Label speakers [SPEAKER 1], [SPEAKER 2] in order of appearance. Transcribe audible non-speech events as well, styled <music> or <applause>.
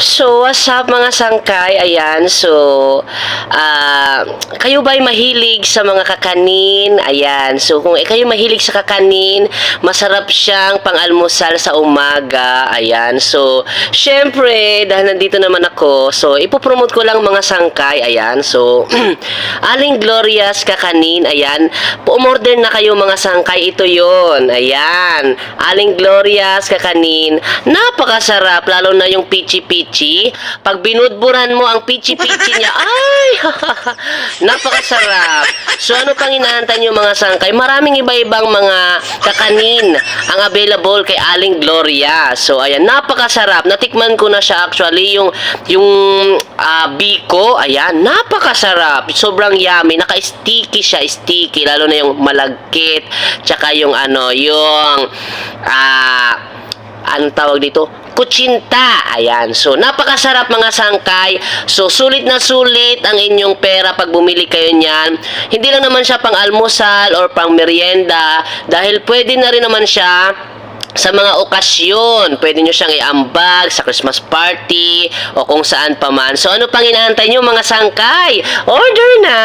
[SPEAKER 1] So, what's up mga sangkay? Ayan, so, ah, kayo ba'y mahilig sa mga kakanin? Ayan, so kung eh, kayo mahilig sa kakanin, masarap siyang pang-almusal sa umaga. Ayan, so, syempre, dahil nandito naman ako, so, ipopromote ko lang mga sangkay. Ayan, so, <clears throat> Aling Glorious Kakanin, ayan, umorder na kayo mga sangkay, ito yon Ayan, Aling Glorious Kakanin, napakasarap, lalo na yung pichi-pichi. Pag binudburan mo ang pichi-pichi niya, <laughs> ay, <laughs> napakasarap. So ano pang inaantay niyo mga sangkay? Maraming iba-ibang mga kakanin ang available kay Aling Gloria. So ayan, napakasarap. Natikman ko na siya actually yung yung ah, biko, ayan, napakasarap. Sobrang yummy. Naka-sticky siya, sticky lalo na yung malagkit, tsaka yung ano, yung ah anong tawag dito? Kutsinta. Ayan. So, napakasarap mga sangkay. So, sulit na sulit ang inyong pera pag bumili kayo niyan. Hindi lang naman siya pang almusal or pang merienda dahil pwede na rin naman siya sa mga okasyon, pwede nyo siyang iambag sa Christmas party o kung saan pa man. So, ano pang inaantay nyo mga sangkay? Order na!